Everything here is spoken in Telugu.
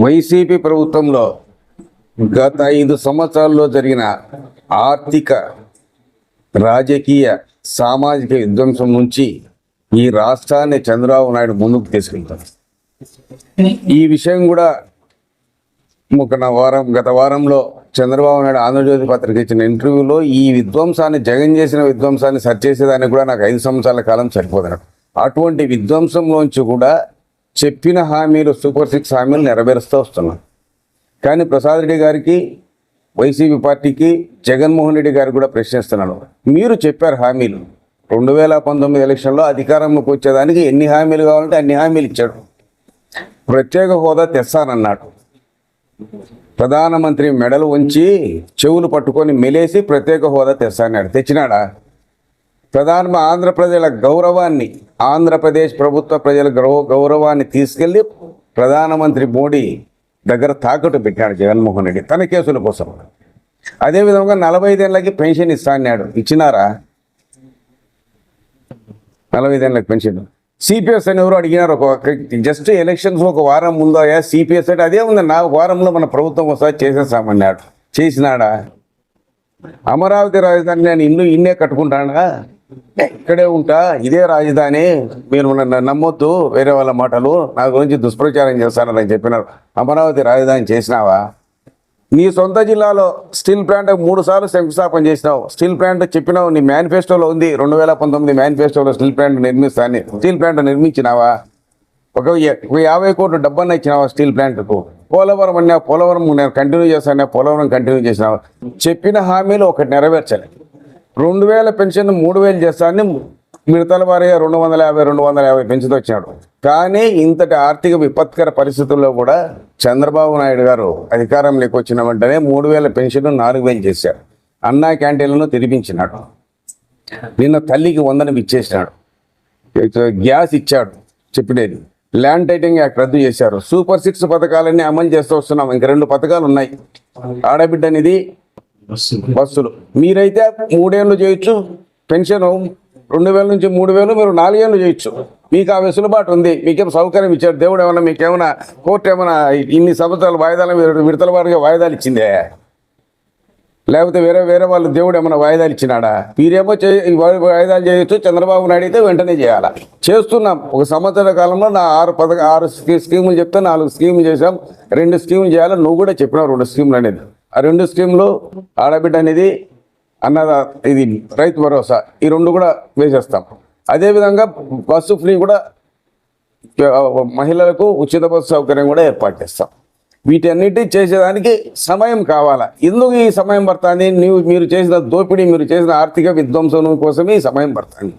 వైసీపీ ప్రభుత్వంలో గత ఐదు సంవత్సరాల్లో జరిగిన ఆర్థిక రాజకీయ సామాజిక విధ్వంసం నుంచి ఈ రాష్ట్రాన్ని చంద్రబాబు నాయుడు ముందుకు తీసుకెళ్తారు ఈ విషయం కూడా ఒక వారం గత వారంలో చంద్రబాబు నాయుడు ఆంధ్రజ్యోతి పత్రిక ఇచ్చిన ఇంటర్వ్యూలో ఈ విధ్వంసాన్ని జగన్ చేసిన విధ్వంసాన్ని సరి చేసేదానికి కూడా నాకు ఐదు సంవత్సరాల కాలం సరిపోతున్నాడు అటువంటి విధ్వంసంలోంచి కూడా చెప్పిన హామీలు సూపర్ సిక్స్ హామీలు నెరవేరుస్తూ వస్తున్నాం కానీ ప్రసాద్ రెడ్డి గారికి వైసీపీ పార్టీకి జగన్మోహన్ రెడ్డి గారు కూడా ప్రశ్నిస్తున్నాను. మీరు చెప్పారు హామీలు. రెండు వేల పంతొమ్మిది ఎలక్షన్లో అధికారంలోకి వచ్చేదానికి ఎన్ని హామీలు కావాలంటే అన్ని హామీలు ఇచ్చాడు. ప్రత్యేక హోదా తెస్తానన్నాడు. ప్రధానమంత్రి మెడలు ఉంచి చెవులు పట్టుకొని మెలేసి ప్రత్యేక హోదా తెస్తాన్నాడు తెచ్చినాడా? ప్రధానంగా ఆంధ్రప్రదేశ్ గౌరవాన్ని ఆంధ్రప్రదేశ్ ప్రభుత్వ ప్రజల గౌరవ గౌరవాన్ని తీసుకెళ్ళి ప్రధానమంత్రి మోడీ దగ్గర తాకట్టు పెట్టాడు జగన్మోహన్ రెడ్డి తన కేసుల కోసం. అదేవిధంగా నలభై ఐదేళ్ళకి పెన్షన్ ఇస్తా అన్నాడు. ఇచ్చినారా? నలభై ఐదేళ్ళకి పెన్షన్. సిపిఎస్ అని ఎవరు అడిగినారు ఒక జస్ట్ ఎలక్షన్స్ ఒక వారం ముందు సిపిఎస్ అంటే అదే ఉంది. నా వారంలో మన ప్రభుత్వం ఒకసారి చేసేసామన్నాడు చేసినాడా? అమరావతి రాజధాని నేను ఇల్లు ఇన్నే కట్టుకుంటాడా ఇక్కడే ఉంటా ఇదే రాజధాని మీరు నన్ను నమ్మొద్దు వేరే వాళ్ళ మాటలు నా గురించి దుష్ప్రచారం చేస్తానని చెప్పినారు. అమరావతి రాజధాని చేసినావా? నీ సొంత జిల్లాలో స్టీల్ ప్లాంట్ మూడు సార్లు శంకుస్థాపన చేసినావు. స్టీల్ ప్లాంట్ చెప్పినావు నీ మేనిఫెస్టోలో ఉంది. రెండు వేల పంతొమ్మిది మేనిఫెస్టోలో స్టీల్ ప్లాంట్ నిర్మిస్తాను స్టీల్ ప్లాంట్ నిర్మించినావా? ఒక యాభై కోట్ల డబ్బన్న ఇచ్చినావా స్టీల్ ప్లాంట్కు? పోలవరం అన్నా పోలవరం నేను కంటిన్యూ చేస్తానే పోలవరం కంటిన్యూ చేసినావా? చెప్పిన హామీలు ఒకటి నెరవేర్చాలి. రెండు వేల పెన్షన్ మూడు వేలు చేస్తానని మిడతల వారిగా రెండు వందల యాభై రెండు వందల యాభై పెంచుతూ వచ్చాడు. కానీ ఇంతటి ఆర్థిక విపత్కర పరిస్థితుల్లో కూడా చంద్రబాబు నాయుడు గారు అధికారంలోకి వచ్చిన వెంటనే మూడు వేల పెన్షన్ నాలుగు వేలు చేశారు అన్నా క్యాంటీన్లను తెరిపించినాడు నిన్న తల్లికి వందనం ఇచ్చేసినాడు. గ్యాస్ ఇచ్చాడు చెప్పినది. ల్యాండ్ టైటింగ్ యాక్ట్ రద్దు చేశారు. సూపర్ సిక్స్ పథకాలన్నీ అమలు చేస్తూ వస్తున్నాం. ఇంక రెండు పథకాలు ఉన్నాయి. ఆడబిడ్డ అనేది బస్సులు. మీరైతే మూడేళ్ళు చేయొచ్చు పెన్షన్ రెండు వేల నుంచి మూడు వేలు మీరు నాలుగేళ్ళు చేయొచ్చు. మీకు ఆ వెసులుబాటు ఉంది మీకేం సౌకర్యం ఇచ్చారు? దేవుడు ఏమన్నా మీకేమైనా కోర్టు ఏమైనా ఇన్ని సంవత్సరాలు వాయిదాలు మీరు విడతల వారిగా వాయిదాలు ఇచ్చిందే? లేకపోతే వేరే వేరే వాళ్ళు దేవుడు ఏమైనా వాయిదాలు ఇచ్చినాడా? మీరేమో చే వాయిదాలు చేయొచ్చు చంద్రబాబు నాయుడు అయితే వెంటనే చేయాలా? చేస్తున్నాం. ఒక సంవత్సర కాలంలో నా ఆరు పథక ఆరు స్కీ- స్కీములు చెప్తే నాలుగు స్కీములు చేసాం రెండు స్కీములు చేయాలి నువ్వు కూడా చెప్పినావు రెండు స్కీములు అనేది. ఆ రెండు స్కీములు ఆడబిడ్డ అనేది అన్నద ఇది రైతు భరోసా ఈ రెండు కూడా వేసేస్తాం. అదేవిధంగా బస్సు ఫ్రీ కూడా మహిళలకు ఉచిత బస్సు సౌకర్యం కూడా ఏర్పాటు చేస్తాం. వీటన్నిటి చేసేదానికి సమయం కావాలా? ఎందుకు ఈ సమయం పడుతుంది? నీవు మీరు చేసిన దోపిడీ మీరు చేసిన ఆర్థిక విధ్వంసం కోసమే ఈ సమయం పడుతుంది.